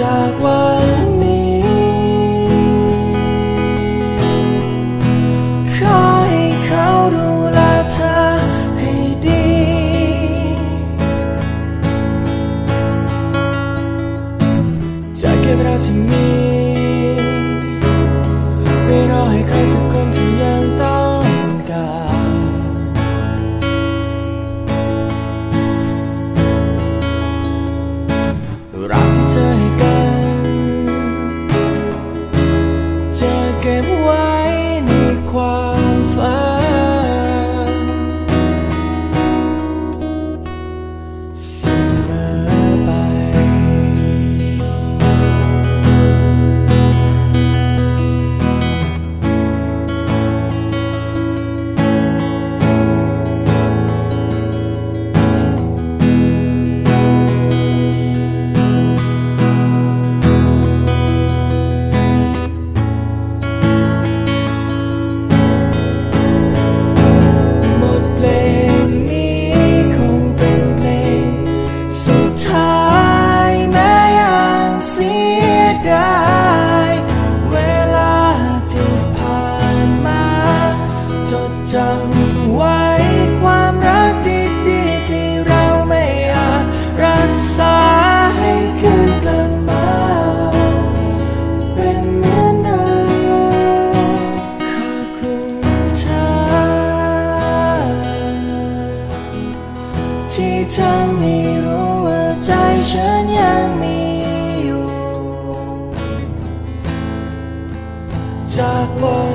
จากวันนี้ ขอให้เขาดูแลเธอให้ดี จะเก็บเราที่มีไม่รอให้ใครสักคนที่ยังต้องการรักที่เธอให้กัน ที่เธอไม่รู้ว่าใจฉันยังมีอยู่จากวัน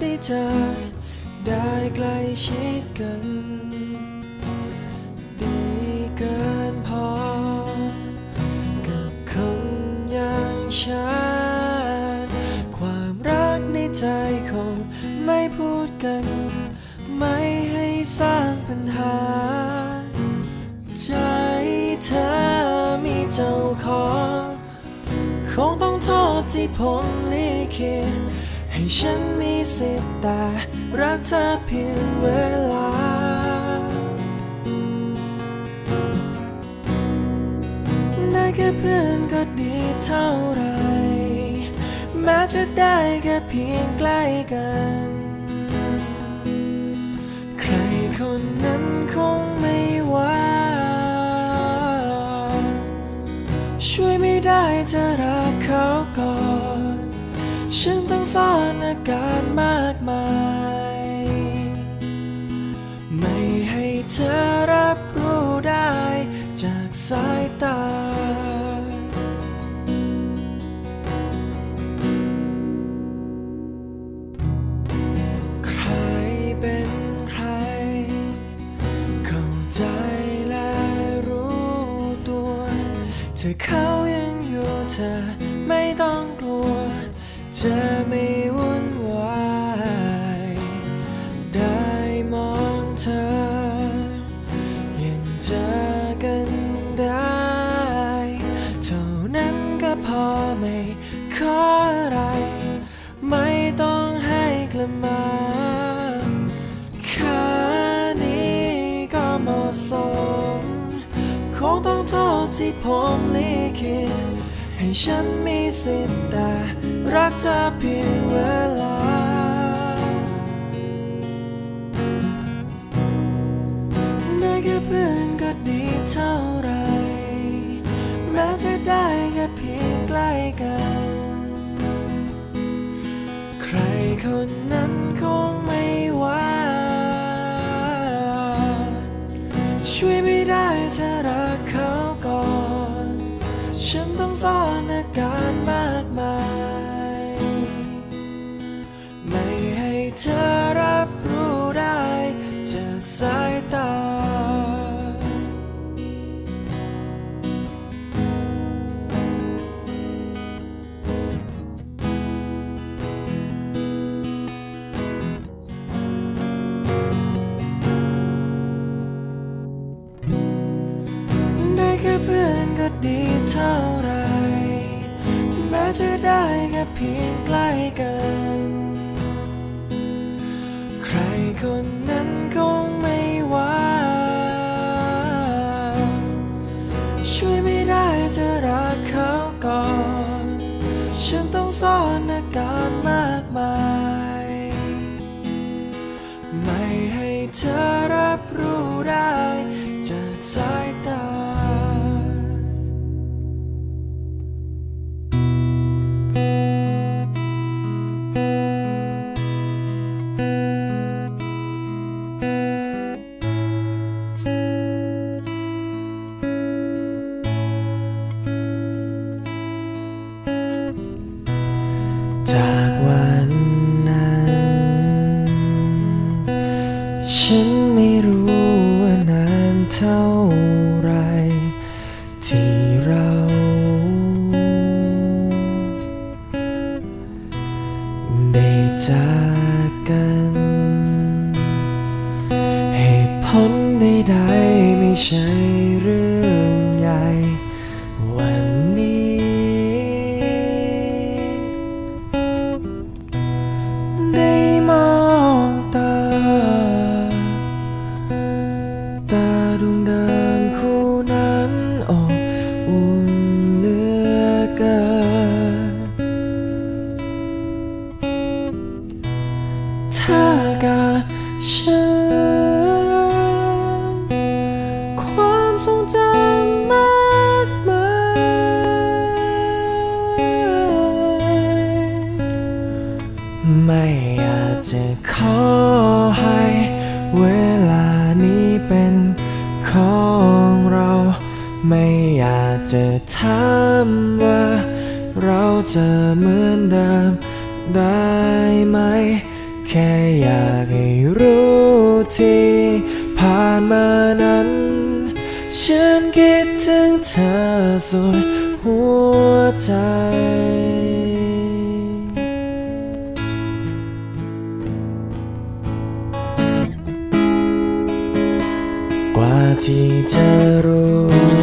ได้เจอ ได้ใกล้ชิดกัน ดีเกินพอ กับคนอย่างฉัน ความรักในใจคงไม่พูดกัน ไม่ให้สร้างปัญหา ใจเธอมีเจ้าของ คงต้องโทษที่ผมลิขิต ให้ฉันมีสิทธิ์แต่รักเธอเพียงเวลา ได้แค่เพื่อนก็ดีเท่าไร แม้จะได้แค่เพียงใกล้กัน ใครคนนั้นคงไม่ว่า ช่วยไม่ได้จะรักเขาก่อน ซ่อนอาการมากมาย ไม่ให้เธอรับรู้ได้จากสายตา ต้องโทษที่ผมลิขิตให้ฉันมีสิทธิ์แต่รักเธอเพียงเวลา ได้แค่เพื่อนก็ดีเท่าไรแม้จะได้แค่เพียงใกล้กัน ใครคนนั้นคง ช่วยไม่ได้ถ้ารักเขาก่อน ฉันต้องซ่อนอาการมากมาย ไม่ให้เธอ ดีเท่าไร แม้จะได้แค่เพียงใกล้กัน ใครคนนั้นคงไม่ว่าช่วยไม่ได้จะรักเขาก่อน ฉันต้องซ่อนอาการมากมาย ไม่ให้เธอรับรู้ได้จากสาย ผลใดๆไม่ใช่เรื่อง สุดหัวใจกว่าที่จะรู้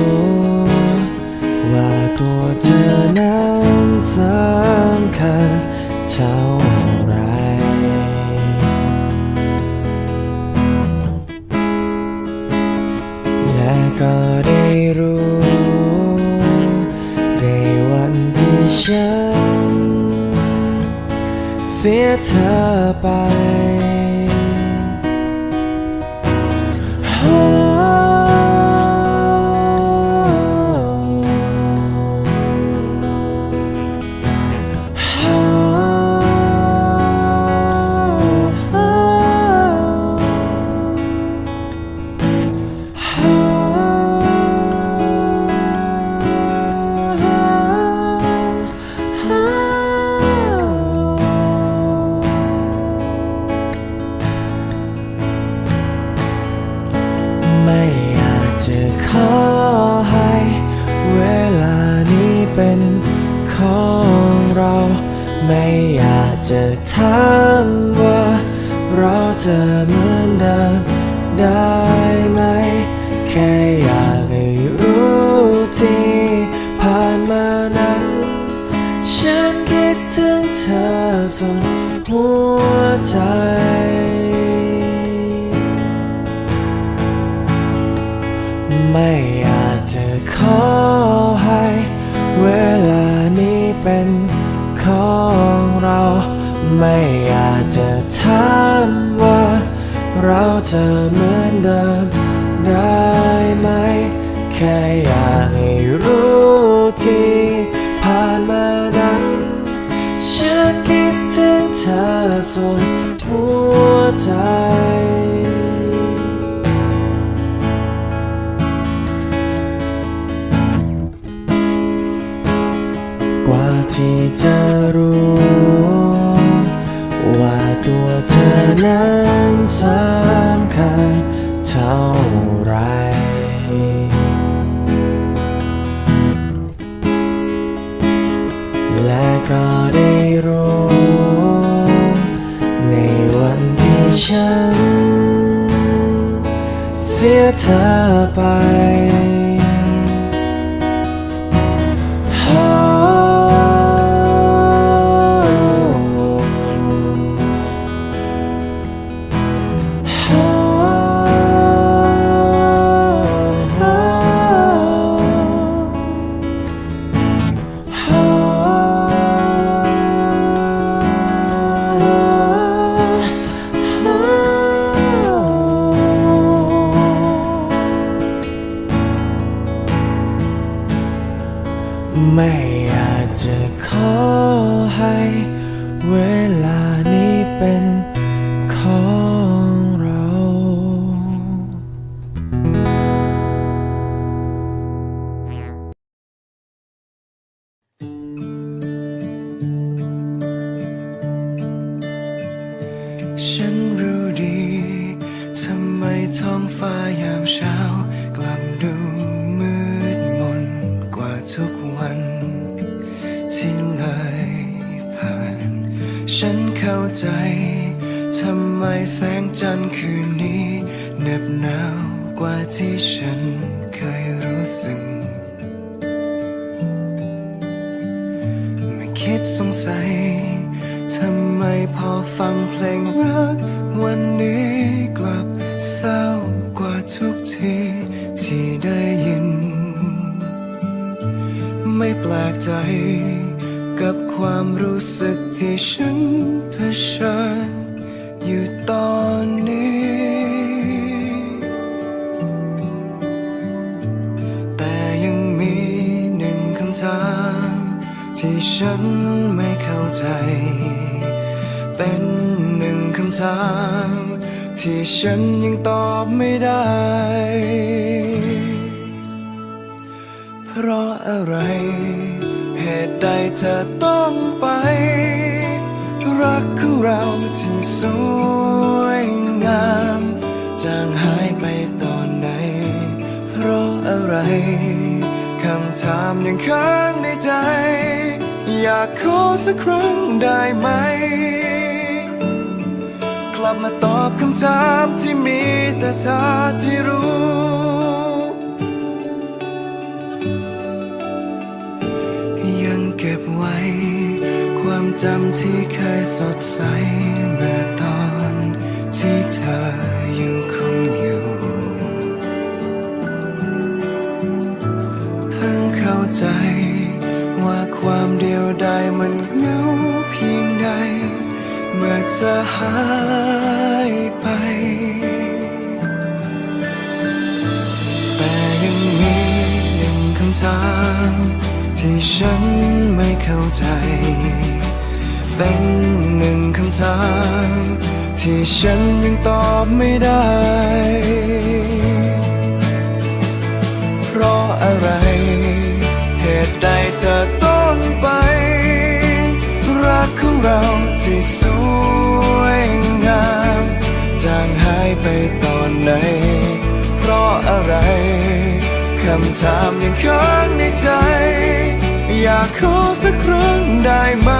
เป็นของเรา ไม่อยากจะถามว่าเราจะเหมือนเดิมได้ไหม แค่อยากให้รู้ที่ผ่านมานั้น ฉันคิดถึงเธอสุดหัวใจ ของเราไม่อยากจะถามว่า เราจะเหมือนเดิมได้ไหม แค่อยากให้รู้ที่ผ่านมานั้น ฉันคิดถึงเธอสุดหัวใจ จะรู้ ว่าตัวเธอนั้นสำคัญเท่าไรและก็ได้รู้ ในวันที่ฉัน เสียเธอไป ฟ้ายามเช้ากลับดูมืดมนกว่าทุกวันที่เลยผ่าน ฉันเข้าใจ ทำไมแสงจันทร์คืนนี้เหน็บหนาวกว่าที่ฉันเคยรู้สึกไม่คิดสงสัย ทำไมพอฟังเพลงรัก วันนี้กลับ เศร้ากว่าทุกทีที่ได้ยิน ไม่แปลกใจกับความรู้สึกที่ฉันเผชิญอยู่ตอนนี้ แต่ยังมีหนึ่งคำถามที่ฉันไม่เข้าใจ เป็นหนึ่งคำถาม ที่ฉันยังตอบไม่ได้ เพราะอะไร เหตุใดเธอต้องไป รักของเราที่สวยงามจางหายไปตอนไหน เพราะอะไรคำถามยังค้างในใจ อยากขอสักครั้งได้ไหม ลับมาตอบคำถามที่มีแต่เธอที่รู้ ยังเก็บไว้ ความจำที่เคยสดใสเมื่อตอนที่เธอยังคงอยู่เพิ่งเข้าใจว่าความเดียวดายมัน เมื่อเธอหายไป แต่ยังมีหนึ่งคำถามที่ฉันไม่เข้าใจ เป็นหนึ่งคำถามที่ฉันยังตอบไม่ได้ เพราะอะไร เหตุใดเธอต้อง เราที่สวยงามจางหายไปตอนไหน เพราะอะไร คำถามยังค้างในใจ อยากขอสักครั้งได้ไหม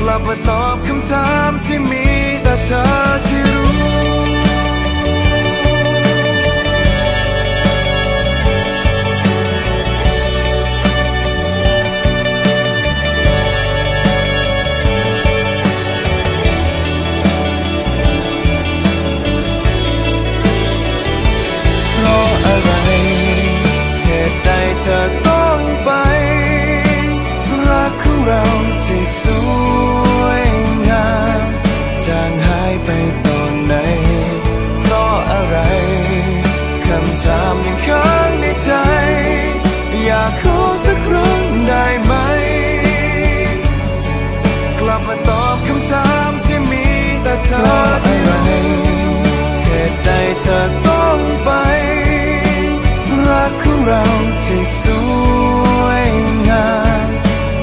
กลับมาตอบคำถามที่มีแต่เธอที่รู้ ธอที่รู้เหตุใดเธอต้องไป รักของเราที่สวยงาม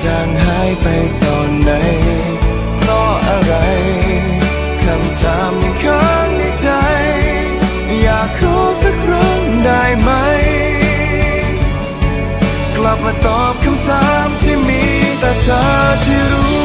จางหายไปตอนไหน เพราะอะไรคำถามยังค้างในใจ อยากขอสักครั้งได้ไหม กลับมาตอบคำถามที่มีแต่เธอที่รู้